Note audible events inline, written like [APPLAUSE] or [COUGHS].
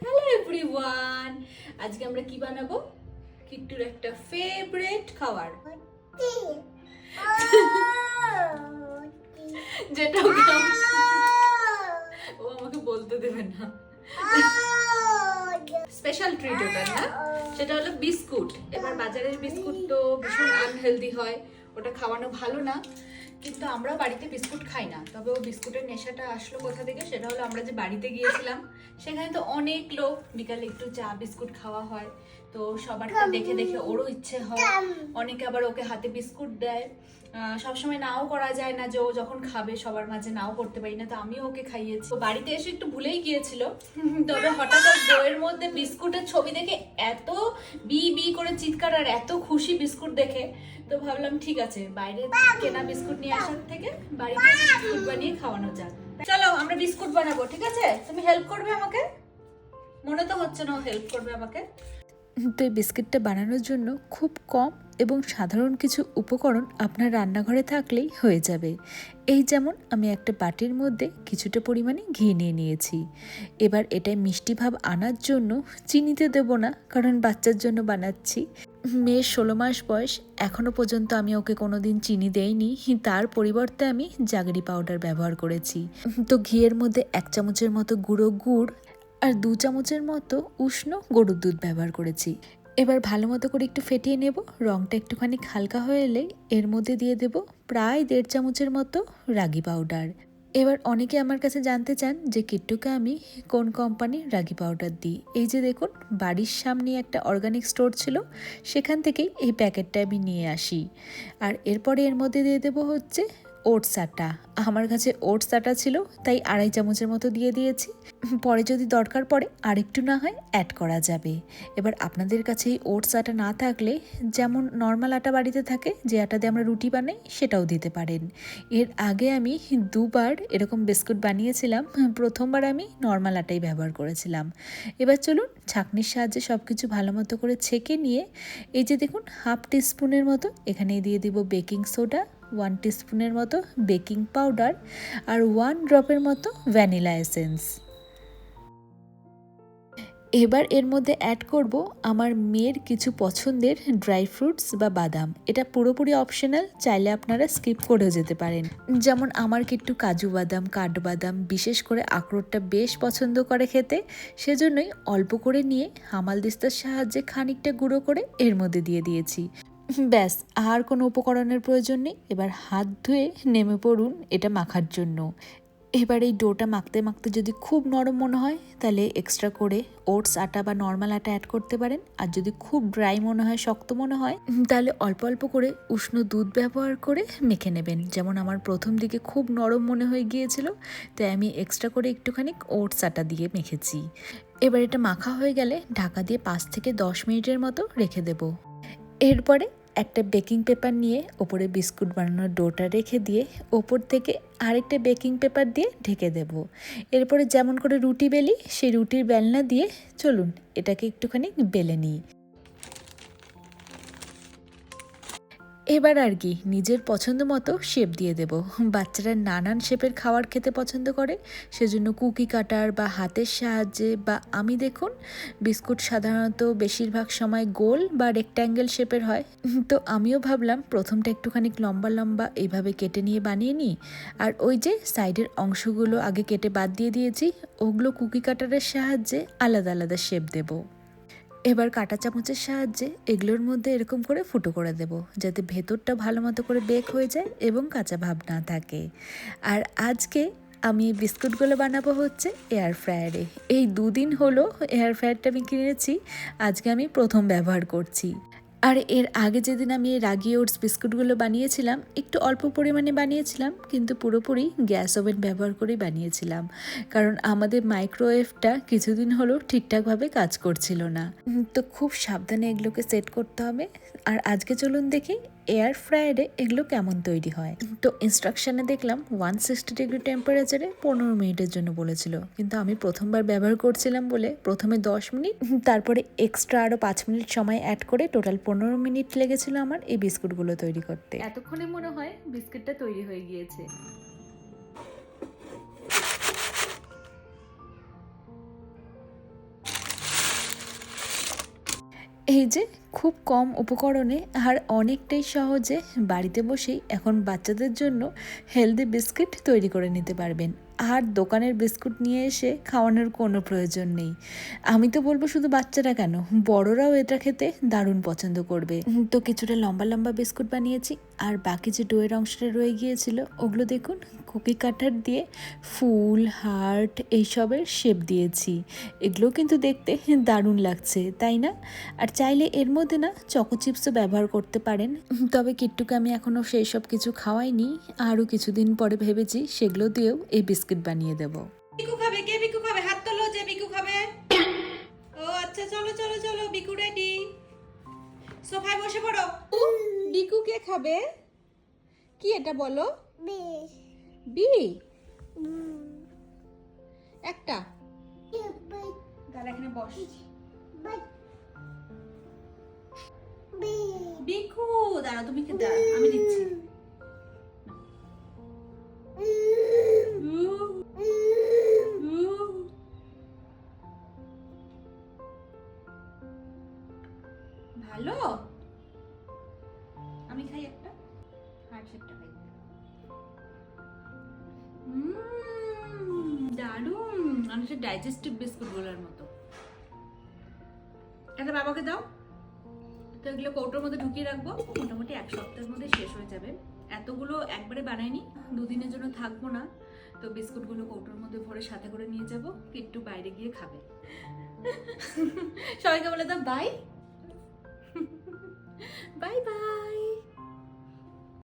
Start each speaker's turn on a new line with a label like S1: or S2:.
S1: Hello everyone আজকে আমরা কি বানাবো? কিট্টুর একটা ফেভারিট খাবার। [LAUGHS] যেটা ও আমাকে বলতে দেবে না। স্পেশাল ট্রিট ওটা না? সেটা হলো বিস্কুট। এবার বাজারের বিস্কুট তো ভীষণ আনহেলদি হয়। ওটা খাওয়ানো ভালো না। কিন্তু আমরা বাড়িতে বিস্কুট খাই না। তবে ও বিস্কুটের নেশাটা আসলো কোথা থেকে সেটা হলো আমরা যে বাড়িতে গিয়েছিলাম, সেখানে তো অনেক লোক। বিকালে একটু চা, বিস্কুট খাওয়া হয়। তো সবারটা দেখে দেখে ওরও ইচ্ছে হয়। অনেকে আবার ওকে হাতে বিস্কুট দেয়। সবসময় নাও করা যায় না যে ও যখন খাবে, সবার মাঝে নাও করতে পারি না, তো আমিও ওকে খাইয়েছি। তো বাড়িতে এসে একটু ভুলেই গিয়েছিল, তবে হঠাৎ ওর বইয়ের মধ্যে বিস্কুটের ছবি দেখে এত বি বি করে চিৎকার আর এত খুশি বিস্কুট দেখে, তো ভাবলাম ঠিক আছে, বাইরে কেনা বিস্কুট নিয়ে আসার থেকে বাড়িতে বিস্কুট বানিয়ে খাওয়ানো যাক। চলো, আমরা বিস্কুট বানাবো, ঠিক আছে? তুমি হেল্প করবে আমাকে? মনে তো হচ্ছে না হেল্প করবে আমাকে।
S2: তো এই বিস্কিটটা বানানোর জন্য খুব কম এবং সাধারণ কিছু উপকরণ আপনার রান্নাঘরে থাকলেই হয়ে যাবে। এই যেমন আমি একটা বাটির মধ্যে কিছুটা পরিমাণে ঘি নিয়ে নিয়েছি। এবার এটাই মিষ্টি ভাব আনার জন্য চিনিতে দেব না, কারণ বাচ্চার জন্য বানাচ্ছি। মেয়ের ষোলো মাস বয়স এখনও পর্যন্ত আমি ওকে কোনো দিন চিনি দেইনি। তার পরিবর্তে আমি জাগরি পাউডার ব্যবহার করেছি। তো ঘিয়ের মধ্যে এক চামচের মতো গুঁড়ো, গুড় আর দু চামচের মতো উষ্ণ গরুর দুধ ব্যবহার করেছি। এবার ভালো মতো করে একটু ফেটিয়ে নেব। রঙটা একটুখানি হালকা হয়ে এলে এর মধ্যে দিয়ে দেব প্রায় দেড় চামচের মতো রাগি পাউডার। এবার অনেকে আমার কাছে জানতে চান যে কিট্টুকে আমি কোন কোম্পানির রাগি পাউডার দিই। এই যে দেখুন, বাড়ির সামনে একটা অর্গানিক স্টোর ছিল, সেখান থেকেই এই প্যাকেটটা আমি নিয়ে আসি। আর এরপরে এর মধ্যে দিয়ে দেবো হচ্ছে ওটস আটা। আমার কাছে ওটস আটা ছিল, তাই আড়াই চামচের মতো দিয়ে দিয়েছি। পরে যদি দরকার পড়ে আরেকটু না হয় অ্যাড করা যাবে। এবার আপনাদের কাছে এই ওটস আটা না থাকলে, যেমন নর্মাল আটা বাড়িতে থাকে, যে আটা দিয়ে আমরা রুটি বানাই, সেটাও দিতে পারেন। এর আগে আমি দুবার এরকম বিস্কুট বানিয়েছিলাম, প্রথমবার আমি নর্মাল আটাই ব্যবহার করেছিলাম। এবার চলুন ছাঁকনির সাহায্যে সব কিছু ভালো মতো করে ছেঁকে নিয়ে, এই যে দেখুন, হাফ টিস্পুনের মতো এখানে দিয়ে দিব বেকিং সোডা ওয়ান টিস্পুনের মতো বেকিং পাউডার আর ওয়ান ড্রপের মতো ভ্যানিলা এসেন্স এবার এর মধ্যে অ্যাড করব আমার মেয়ের কিছু পছন্দের ড্রাই ফ্রুটস বা বাদাম। এটা পুরোপুরি অপশনাল চাইলে আপনারা স্কিপ করেও যেতে পারেন। যেমন আমার একটু কাজু বাদাম কাঠবাদাম বিশেষ করে আখরোটটা বেশ পছন্দ করে খেতে। সেজন্যই অল্প করে নিয়ে হামাল দিস্তার সাহায্যে খানিকটা গুঁড়ো করে এর মধ্যে দিয়ে দিয়েছি। ব্যাস, আর কোনো উপকরণের প্রয়োজন নেই। এবার হাত ধুয়ে নেমে পড়ুন, এটা মাখার জন্য। এবার এই ডোটা মাখতে মাখতে যদি খুব নরম মনে হয়, তাহলে এক্সট্রা করে ওটস আটা বা নর্মাল আটা অ্যাড করতে পারেন। আর যদি খুব ড্রাই মনে হয়, শক্ত মনে হয়, তাহলে অল্প অল্প করে উষ্ণ দুধ ব্যবহার করে মেখে নেবেন। যেমন আমার প্রথম দিকে খুব নরম মনে হয়ে গিয়েছিল, তাই আমি এক্সট্রা করে একটুখানি ওটস আটা দিয়ে মেখেছি। এবার এটা মাখা হয়ে গেলে ঢাকা দিয়ে পাঁচ থেকে দশ মিনিটের মতো রেখে দেবো। এরপরে একটা বেকিং পেপার নিয়ে ওপরে বিস্কুট বানানোর ডোটা রেখে দিয়ে ওপর থেকে আরেকটা বেকিং পেপার দিয়ে ঢেকে দেব। এরপরে যেমন করে রুটি বেলি, সেই রুটির বেলনা দিয়ে চলুন এটাকে একটুখানি বেলে নিই। এবার আর কি, নিজের পছন্দ মতো শেপ দিয়ে দেব। বাচ্চারা নানান শেপের খাবার খেতে পছন্দ করে, সেজন্য কুকি কাটার বা হাতের সাহায্যে বা আমি দেখুন, বিস্কুট সাধারণত বেশিরভাগ সময় গোল বা রেক্ট্যাঙ্গেল শেপের হয়। তো আমিও ভাবলাম প্রথমটা একটুখানি লম্বা লম্বা এইভাবে কেটে নিয়ে বানিয়ে নিই। আর ওই যে সাইডের অংশগুলো আগে কেটে বাদ দিয়ে দিয়েছি, ওগুলো কুকি কাটারের সাহায্যে আলাদা আলাদা শেপ দেবো। এবার কাটা চামচের সাহায্যে এগুলোর মধ্যে এরকম করে ফুটো করে দেব, যাতে ভেতরটা ভালো মতো করে বেক হয়ে যায় এবং কাঁচা ভাব না থাকে। আর আজকে আমি বিস্কুটগুলো বানাবো হচ্ছে এয়ার ফ্রায়ারে এই দুদিন হলো এয়ার ফ্রায়ারটা আমি কিনেছি, আজকে আমি প্রথম ব্যবহার করছি। আর এর আগে যেদিন আমি এই রাগি ওটস বিস্কুটগুলো বানিয়েছিলাম, একটু অল্প পরিমাণে বানিয়েছিলাম, কিন্তু পুরোপুরি গ্যাস ওভেন ব্যবহার করেই বানিয়েছিলাম। কারণ আমাদের মাইক্রোওয়েভটা কিছুদিন হলো ঠিকঠাকভাবে কাজ করছিল না। তো খুব সাবধানে এগুলোকে সেট করতে হবে। আর আজকে চলুন দেখি এয়ার ফ্রায়ারে এগুলো কেমন তৈরি হয়? তো ইনস্ট্রাকশানে দেখলাম ওয়ান সিক্সটি ডিগ্রি টেম্পারেচারে পনেরো মিনিটের জন্য বলেছিল। কিন্তু আমি প্রথমবার ব্যবহার করছিলাম বলে প্রথমে দশ মিনিট, তারপরে এক্সট্রা আরও পাঁচ মিনিট সময় অ্যাড করে টোটাল পনেরো মিনিট লেগেছিল আমার এই বিস্কুটগুলো তৈরি করতে।
S1: এতক্ষণে মনে হয় বিস্কুটটা তৈরি হয়ে গিয়েছে।
S2: এই যে খুব কম উপকরণে আর অনেকটাই সহজে বাড়িতে বসেই এখন বাচ্চাদের জন্য হেলদি বিস্কিট তৈরি করে নিতে পারবেন। আর দোকানের বিস্কুট নিয়ে এসে খাওয়ানোর কোনো প্রয়োজন নেই। আমি তো বলব শুধু বাচ্চারা কেন? বড়রাও এটা খেতে দারুণ পছন্দ করবে। তো কিছুটা লম্বা লম্বা বিস্কুট বানিয়েছি, আর বাকি যে ডোয়ের অংশটা রয়ে গিয়েছিল, ওগুলো দেখুন, কুকি কাটার দিয়ে ফুল, হার্ট এইসবের শেপ দিয়েছি। এগুলো কিন্তু দেখতে দারুণ লাগছে, তাই না? আর চাইলে এর মধ্যে না চকো চিপসও ব্যবহার করতে পারেন। তবে কিট্টুকে আমি এখনও সেই সব কিছু খাওয়াইনি। আরও কিছুদিন পরে ভেবেছি সেগুলো দিয়েও এই বিস্কিট বানিয়ে দেবো।
S1: বিকু খাবে কে বিকু খাবে? হাত তোলো যে বিকু খাবে। [COUGHS] ও আচ্ছা চলো চলো চলো বিকু রেডি সোফায় বসে পড়ো। বিকু কে খাবে? কি এটা বলো? বি। একটা। দাঁড়া এখানে বস। বিকু দাঁড়া তুমি কে দাঁড়া আমি দিচ্ছি। ভালো? আমি খাই একটা? হার্ট শেপটা খাই। দারুণ। অনেকটা ডাইজেস্টিভ বিস্কুটগুলোর মতো। এটা বাবাকে দাও। তো এগুলো কৌটোর মধ্যে ঢুকিয়ে রাখব। মোটামুটি এক সপ্তাহের মধ্যে শেষ হয়ে যাবে। এতগুলো একবারে বানাইনি। দুদিনের জন্য থাকব না। তো বিস্কুটগুলো কৌটোর মধ্যে ভরে সাথে করে নিয়ে যাব। একটু বাইরে গিয়ে খাবে। সবাইকে বলে দাও বাই বাই বাই